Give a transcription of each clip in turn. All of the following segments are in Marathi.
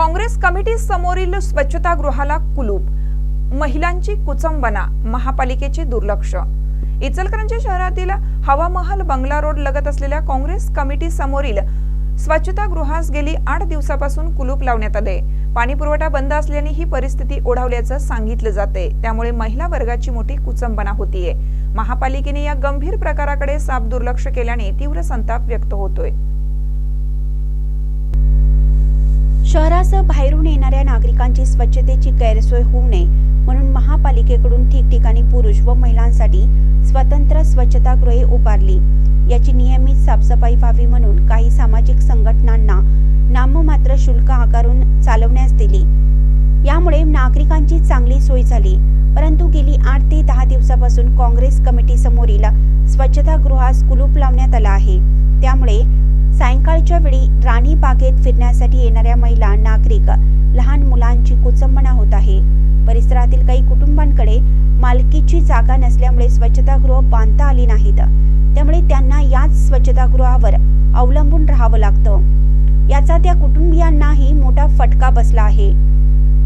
काँग्रेस कमिटी समोरील स्वच्छतागृहाला कुलूप महिलांची कुचंबना महापालिकेचे दुर्लक्ष. इचलकरंजी शहरातील हवामहल बंगला रोड लगत असलेल्या काँग्रेस कमिटी समोरील स्वच्छतागृहास गेली आठ दिवसापासून कुलूप लावण्यात आले. पाणी पुरवठा बंद असल्याने ही परिस्थिती ओढावल्याचं सांगितलं जाते. त्यामुळे महिला वर्गाची मोठी कुचंबना होतीये. महापालिकेने या गंभीर प्रकाराकडे साफ दुर्लक्ष केल्याने तीव्र संताप व्यक्त होतोय. शहरासह बाहेरून येणाऱ्या नागरिकांची स्वच्छतेची गैरसोय होऊ नये म्हणून महापालिकेकडून ठिकठिकाणी पुरुष व महिलांसाठी स्वतंत्र स्वच्छतागृहे उभारली. याची नियमित साफसफाई व्हावी म्हणून काही सामाजिक संघटनांना नाममात्र शुल्क आकारून चालवण्यास दिली. यामुळे नागरिकांची चांगली सोय झाली. परंतु गेली आठ ते दहा दिवसापासून काँग्रेस कमिटी समोरील स्वच्छतागृहास कुलूप लावण्यात आला आहे. त्यामुळे सायंकाळच्या वेळी राणी बागेत फिरण्यासाठी येणाऱ्या महिला नागरिक लहान मुलांची कुचंबना होत आहे. परिसरातील काही कुटुंबांकडे मालकीची जागा नसल्यामुळे स्वच्छतागृह बांधता आली नाहीत. त्यामुळे त्यांना याच स्वच्छतागृहावर अवलंबून राहावं लागतं. याचा त्या कुटुंबियांनाही मोठा फटका बसला आहे.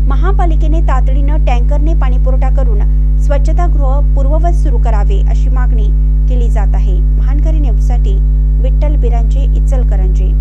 महापालिकेने तातडीनं टँकरने पाणीपुरवठा करून स्वच्छतागृह पूर्ववत सुरू करावे अशी मागणी केली जात आहे. महानगर न्यूजसाठी इचलकरांची इचलकरंजी.